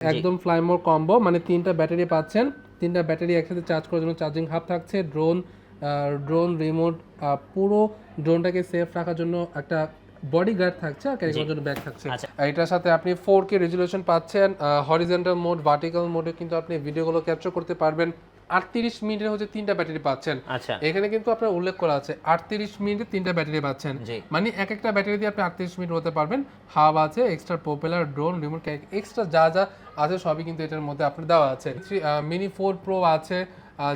একদম fly Fly More combo মানে তিনটা ব্যাটারি পাচ্ছেন। তিনটা ব্যাটারি একসাথে চার্জ করার জন্য চার্জিং হাব থাকছে ড্রোন ড্রোন রিমোট পুরো ড্রোনটাকে সেফ রাখার জন্য একটা বডি গার্ড থাকছে আর ক্যারি করার জন্য ব্যাগ থাকছে। আচ্ছা। এটার সাথে আপনি ফোর কে রেজুলেশন পাচ্ছেন হরিজেন্টাল মোড ভার্টিক্যাল মোডে কিন্তু আপনি ভিডিওগুলো ক্যাপচার করতে পারবেন। আটত্রিশ মিনিটের হচ্ছে তিনটা ব্যাটারি পাচ্ছেন। আচ্ছা। এখানে কিন্তু আপনার উল্লেখ করা আছে আটত্রিশ মিনিটে তিনটা ব্যাটারি পাচ্ছেন। মানে এক একটা ব্যাটারি দিয়ে আপনি আটত্রিশ মিনিট হতে পারবেন। হাব আছে extra propeller drone remote extra যা যা আছে সবই কিন্তু এটার মধ্যে আপনার দেওয়া আছে। মিনি ফোর প্রো আছে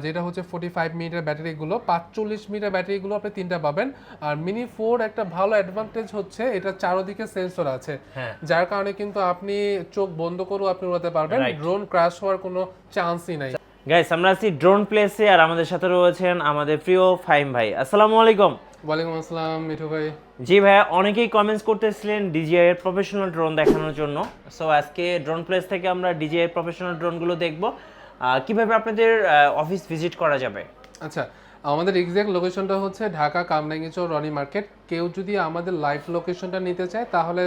যেটা হচ্ছে ফোর্টি ফাইভ মিনিটের ব্যাটারিগুলো পাঁচচল্লিশ মিনিটের ব্যাটারিগুলো আপনি তিনটা পাবেন। আর মিনি ফোর একটা ভালো অ্যাডভান্টেজ হচ্ছে এটা চারোদিকে সেন্সর আছে। হ্যাঁ। যার কারণে কিন্তু আপনি চোখ বন্ধ করেও আপনি উড়াতে পারবেন। ড্রোন ক্র্যাশ হওয়ার কোনো চান্সই নাই। গাইস আমরা আছি ড্রোন প্লেসে আর আমাদের সাথে রয়েছেন আমাদের প্রিয় ফাইম ভাই। আসসালামু আলাইকুম। ওয়ালাইকুম আসসালাম মিঠু ভাই। জি ভাইয়া অনেকেই কমেন্টস করতেছিলেন ডিজিআই এর প্রফেশনাল ড্রোন দেখানোর জন্য। সো আজকে ড্রোন প্লেস থেকে আমরা ডিজিআই প্রফেশনাল ড্রোনগুলো দেখব। কীভাবে আপনাদের অফিস ভিজিট করা যাবে? আচ্ছা আমাদের এক্সাক্ট লোকেশনটা হচ্ছে ঢাকা কামরাঙ্গিচর রনি মার্কেট কেউ যদি আমাদের লাইভ লোকেশনটা নিতে চায় তাহলে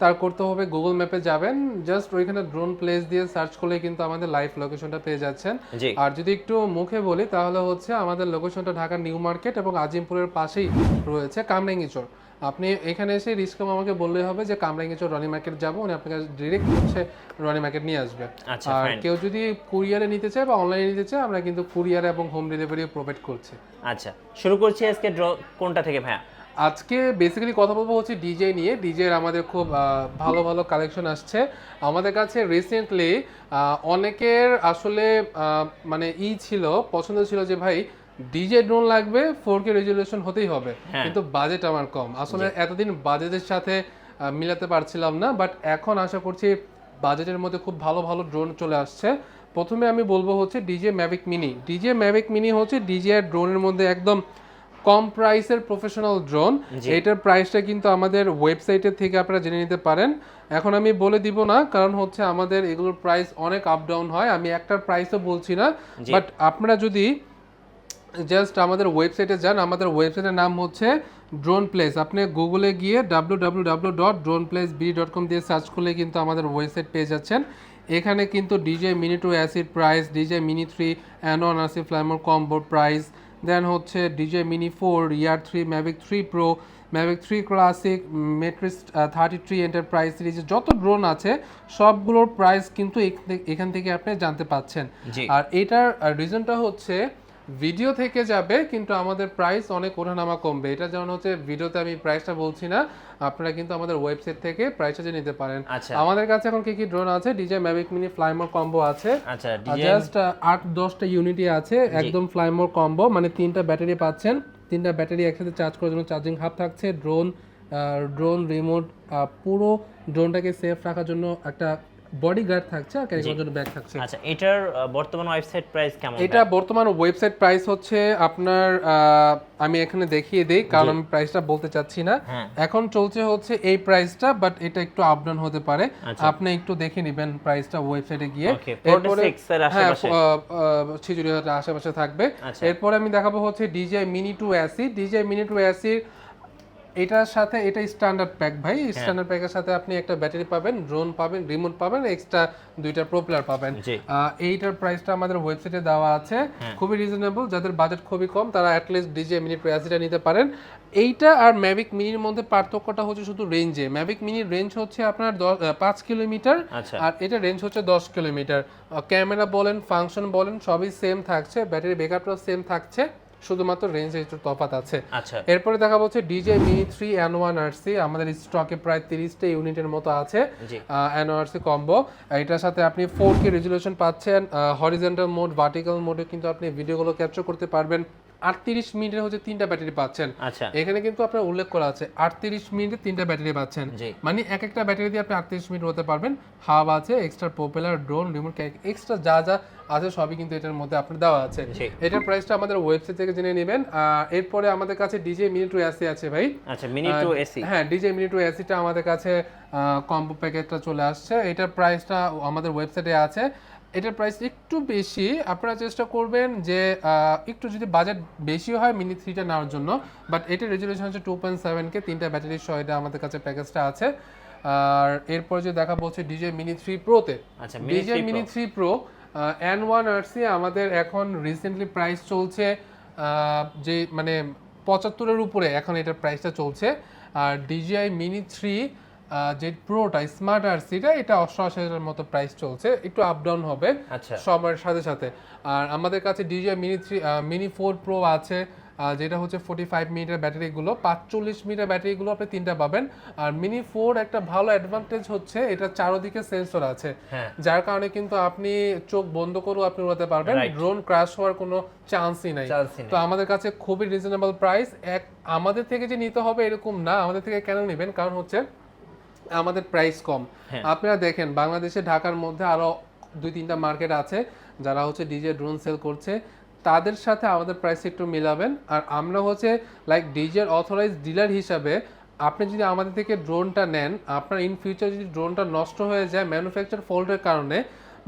তার করতে হবে। গুগল ম্যাপে যাবেন। জাস্ট ওইখানে ড্রোন প্লেস দিয়ে সার্চ করলে কিন্তু আমাদের লাইভ লোকেশনটা পেয়ে যাচ্ছেন। আর যদি একটু মুখে বলি তাহলে হচ্ছে আমাদের লোকেশনটা ঢাকা নিউ মার্কেট এবং আজিমপুরের পাশেই রয়েছে কামরাঙ্গিচর। আপনি এখানে এসে রিস্কম আমাকে বললেই হবে যে কামরাঙ্গিচর রনি মার্কেট যাব উনি আপনাকে ডিরেক্ট হচ্ছে রনি মার্কেট নিয়ে আসবে। আচ্ছা আর কেউ যদি কুরিয়ারে নিতে চায় বা অনলাইনে নিতে চায় আমরা কিন্তু কুরিয়ার এবং হোম ডেলিভারি প্রোভাইড করছি। আচ্ছা শুরু করছি আজকে ড্র কোনটা থেকে ভাইয়া? আজকে বেসিক্যালি কথা বলব হচ্ছে ডিজে নিয়ে। ডিজের আমাদের খুব ভালো ভালো কালেকশন আসছে। আমাদের কাছে রিসেন্টলি অনেকের আসলে মানে ই ছিল পছন্দ ছিল যে ভাই ডিজে ড্রোন লাগবে ফোর কে রেজুলেশন হতেই হবে। হ্যাঁ। কিন্তু বাজেট আমার কম। আসলে এতদিন বাজেটের সাথে মিলাতে পারছিলাম না বাট এখন আশা করছি বাজেটের মধ্যে খুব ভালো ভালো ড্রোন চলে আসছে। প্রথমে আমি বলব হচ্ছে DJI Mavic mini DJI Mavic mini হচ্ছে ডিজে আর ড্রোনের মধ্যে একদম কম প্রাইসের প্রফেশনাল ড্রোন। এটার প্রাইসটা কিন্তু আমাদের ওয়েবসাইটের থেকে আপনারা জেনে নিতে পারেন। এখন আমি বলে দিব না কারণ হচ্ছে আমাদের এগুলোর প্রাইস অনেক আপ ডাউন হয়। আমি একটার প্রাইসও বলছি না। বাট আপনারা যদি জাস্ট আমাদের ওয়েবসাইটে যান আমাদের ওয়েবসাইটের নাম হচ্ছে ড্রোন প্লেস আপনি গুগলে গিয়ে W W W dot drone place B dot com দিয়ে সার্চ করলে কিন্তু আমাদের ওয়েবসাইট পেয়ে যাচ্ছেন। এখানে কিন্তু DJI mini two SE price DJI mini three অ্যানোন আসি ফ্ল্যামোর কম্বোর প্রাইস দেন হচ্ছে DJI mini four air three Mavic three pro Mavic three classic Matrice thirty three enterprise সিরিজের যত ড্রোন আছে সবগুলোর প্রাইস কিন্তু এখান থেকে- আপনি জানতে পাচ্ছেন। আর এটার রিজনটা হচ্ছে ভিডিও থেকে যাবে কিন্তু আমাদের প্রাইস অনেক ওঠানামা কমবে। এটা যেমন হচ্ছে ভিডিওতে আমি প্রাইসটা বলছি না আপনারা কিন্তু আমাদের ওয়েবসাইট থেকে প্রাইসটা জেনে নিতে পারেন। আচ্ছা। আমাদের কাছে এখন কি কি ড্রোন আছে? DJI Mavic mini fly more combo আছে। আচ্ছা জাস্ট আট দশটা ইউনিটি আছে। একদম ফ্লাইমোর কম্বো মানে তিনটা ব্যাটারি পাচ্ছেন। তিনটা ব্যাটারি একসাথে চার্জ করার জন্য চার্জিং হাব থাকছে। ড্রোন ড্রোন রিমোট পুরো ড্রোনটাকে সেফ রাখার জন্য একটা বডি গার্ড থাকছে আর ক্যারি করার জন্য ব্যাগ থাকছে। আচ্ছা এটার বর্তমান ওয়েবসাইট প্রাইস কেমন এটা বর্তমান ওয়েবসাইট প্রাইস হচ্ছে আপনার আমি এখানে দেখিয়ে দেই কারণ আমি প্রাইসটা বলতে চাচ্ছি না। হ্যাঁ। এখন চলছে হচ্ছে এই প্রাইসটা বাট এটা একটু আপ ডাউন হতে পারে। আচ্ছা। আপনি একটু দেখে নেবেন প্রাইসটা ওয়েবসাইটে গিয়ে। এরপরে হ্যাঁ আশেপাশে। থাকবে। আচ্ছা। এরপরে আমি দেখাবো হচ্ছে DJ mini two AC DJ mini two AC এটার সাথে এটা স্ট্যান্ডার্ড প্যাক ভাই। স্ট্যান্ডার্ড প্যাকের সাথে আপনি একটা ব্যাটারি পাবেন ড্রোন পাবেন রিমোট পাবেন এক্সট্রা দুইটা প্রপেলার পাবেন। এইটার প্রাইসটা আমাদের ওয়েবসাইটে দেওয়া আছে। হ্যাঁ। খুবই রিজনেবল যাদের বাজেট খুবই কম তারা অ্যাটলিস্ট ডিজে মিনি প্রাইসটা নিতে পারেন। এইটা আর ম্যাভিক মিনির মধ্যে পার্থক্যটা হচ্ছে শুধু রেঞ্জে ম্যাভিক মিনির রেঞ্জ হচ্ছে আপনার পাঁচ কিলোমিটার আচ্ছা। আর এটা রেঞ্জ হচ্ছে দশ কিলোমিটার। ক্যামেরা বলেন ফাংশন বলেন সবই সেম থাকছে ব্যাটারি ব্যাকআপটাও সেম থাকছে। শুধুমাত্র রেঞ্জ একটু তফাৎ আছে। আচ্ছা। এরপরে দেখা হচ্ছে DJI mini three N one RC আমাদের স্টকে প্রায় তিরিশটা ইউনিটের মতো আছে। এন আর সি কম্বো এটার সাথে আপনি ফোর কে রেজুলেশন পাচ্ছেন। হরিজেন্টাল মোড ভার্টিক্যাল মোডে কিন্তু আপনি ভিডিওগুলো ক্যাপচার করতে পারবেন। আটত্রিশ মিনিটের হচ্ছে তিনটা ব্যাটারি পাচ্ছেন। আচ্ছা। এখানে কিন্তু আপনার উল্লেখ করা আছে আটত্রিশ মিনিটে তিনটা ব্যাটারি পাচ্ছেন। মানে এক একটা ব্যাটারি দিয়ে আপনি আটত্রিশ মিনিট হতে পারবেন। হাব আছে extra propeller drone remote extra যা যা আছে সবই কিন্তু এটার মধ্যে আপনার দেওয়া আছে। এটার প্রাইসটা আমাদের ওয়েবসাইট থেকে জেনে নেবেন। এরপরে আমাদের কাছে ডিজে মিনি টু এসি আছে ভাই। আচ্ছা মিনি টু এসি হ্যাঁ ডিজে মিনি টু এসিটা আমাদের কাছে কম্বো প্যাকেটটা চলে আসছে। এটার প্রাইসটা আমাদের ওয়েবসাইটে আছে। এটার প্রাইস একটু বেশি আপনারা চেষ্টা করবেন যে একটু যদি বাজেট বেশি হয় মিনি থ্রিটা নেওয়ার জন্য বাট এটার রেজুলেশন হচ্ছে টু পয়েন্ট সেভেন কে তিনটা ব্যাটারি সহ এটা আমাদের কাছে প্যাকেজটা আছে। আর এরপর যে দেখা বলছে ডিজে মিনি থ্রি প্রোতে আচ্ছা DJI mini three pro N one RC আমাদের এখন রিসেন্টলি প্রাইস চলছে যে মানে পঁচাত্তরের উপরে এখন এটার প্রাইসটা চলছে। আর ডিজিআই মিনি থ্রি যে প্রোটা স্মার্ট আরসিটা এটা অষ্টআশি হাজারের মতো প্রাইস চলছে। একটু আপ ডাউন হবে আচ্ছা। সময়ের সাথে সাথে। আর আমাদের কাছে DJI mini three mini four pro আছে যেটা হচ্ছে ফোর্টি ফাইভ মিনিটের ব্যাটারিগুলো পাঁচচল্লিশ মিনিটের ব্যাটারিগুলো আপনি তিনটা পাবেন। আর মিনি ফোর একটা ভালো অ্যাডভান্টেজ হচ্ছে এটা চারোদিকে সেন্সর আছে। হ্যাঁ। যার কারণে কিন্তু আপনি চোখ বন্ধ করেও আপনি উড়াতে পারবেন। ড্রোন ক্র্যাশ হওয়ার কোনো চান্সই নাই। তো আমাদের কাছে খুবই রিজনেবল প্রাইস এক আমাদের থেকে যে নিতে হবে এরকম না আমাদের থেকে কেন নেবেন? কারণ হচ্ছে আমাদের প্রাইস কম। হ্যাঁ। আপনারা দেখেন বাংলাদেশে ঢাকার মধ্যে আরও দুই তিনটা মার্কেট আছে যারা হচ্ছে ডিজে ড্রোন সেল করছে। তাদের সাথে আমাদের প্রাইস একটু মিলাবেন। আর আমরা হচ্ছে লাইক ডিজের অথরাইজ ডিলার হিসাবে আপনি যদি আমাদের থেকে ড্রোনটা নেন আপনার ইন ফিউচার যদি ড্রোনটা নষ্ট হয়ে যায় ম্যানুফ্যাকচার ফল্টের কারণে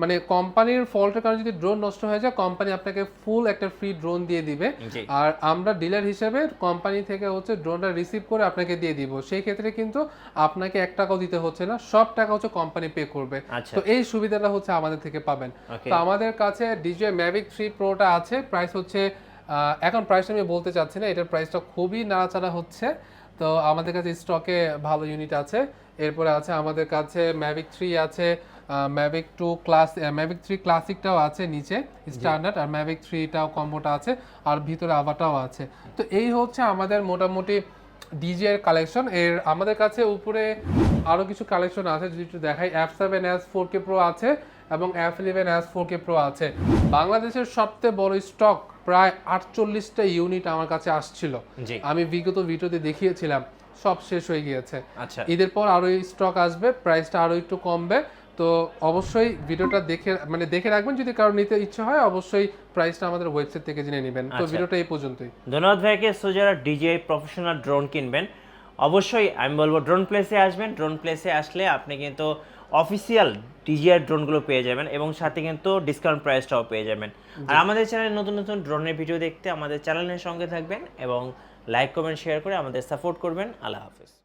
মানে কোম্পানির ফল্টের কারণে যদি ড্রোন নষ্ট হয়ে যায় কোম্পানি আপনাকে ফুল একটা ফ্রি ড্রোন দিয়ে দিবে। আর আমরা ডিলার হিসেবে কোম্পানি থেকে হচ্ছে ড্রোনটা রিসিভ করে আপনাকে দিয়ে দিব। সেই ক্ষেত্রে কিন্তু আপনাকে এক টাকাও দিতে হচ্ছে না সব টাকা হচ্ছে কোম্পানি পে করবে। আচ্ছা। তো এই সুবিধাটা হচ্ছে আমাদের থেকে পাবেন। তো আমাদের কাছে ডিজে ম্যাভিক থ্রি প্রোটা আছে প্রাইস হচ্ছে এখন প্রাইসটা আমি বলতে চাচ্ছি না এটার প্রাইসটা খুবই নাড়াচাড়া হচ্ছে। তো আমাদের কাছে স্টকে ভালো ইউনিট আছে এরপরে আছে আমাদের কাছে ম্যাভিক থ্রি আছে Mavic two class Mavic three ক্লাসিকটাও আছে নিচে স্ট্যান্ডার্ড আর ম্যাভিক থ্রিটাও কম্বোটা আছে আর ভিতরে আভাটাও আছে। তো এই হচ্ছে আমাদের মোটামুটি ডিজে এর কালেকশন এর আমাদের কাছে উপরে আরও কিছু কালেকশন আছে যদি একটু দেখাই F seven S four K pro আছে এবং F eleven S four K pro আছে। বাংলাদেশের সবচেয়ে বড় স্টক প্রায় আটচল্লিশটা ইউনিট আমার কাছে আসছিল। আমি বিগত ভিডিওতে দেখিয়েছিলাম সব শেষ হয়ে গিয়েছে। আচ্ছা। ঈদের পর আরও স্টক আসবে প্রাইসটা আরও একটু কমবে। তো অবশ্যই ভিডিওটা দেখে মানে দেখে রাখবেন যদি কারও নিতে ইচ্ছে হয় অবশ্যই প্রাইসটা আমাদের ওয়েবসাইট থেকে জেনে নেবেন। তো আচ্ছা। ভিডিওটা এই পর্যন্তই। ধন্যবাদ ভাইকে। সো যারা ডিজিআই প্রফেশনাল ড্রোন কিনবেন অবশ্যই আমি বলব ড্রোন প্লেসে আসবেন। ড্রোন প্লেসে আসলে আপনি কিন্তু অফিসিয়াল ডিজিআই ড্রোনগুলো পেয়ে যাবেন এবং সাথে কিন্তু ডিসকাউন্ট প্রাইসটাও পেয়ে যাবেন। আর আমাদের চ্যানেলে নতুন নতুন ড্রোনের ভিডিও দেখতে আমাদের চ্যানেলের সঙ্গে থাকবেন এবং লাইক কমেন্ট শেয়ার করে আমাদের সাপোর্ট করবেন। আল্লাহ হাফিজ।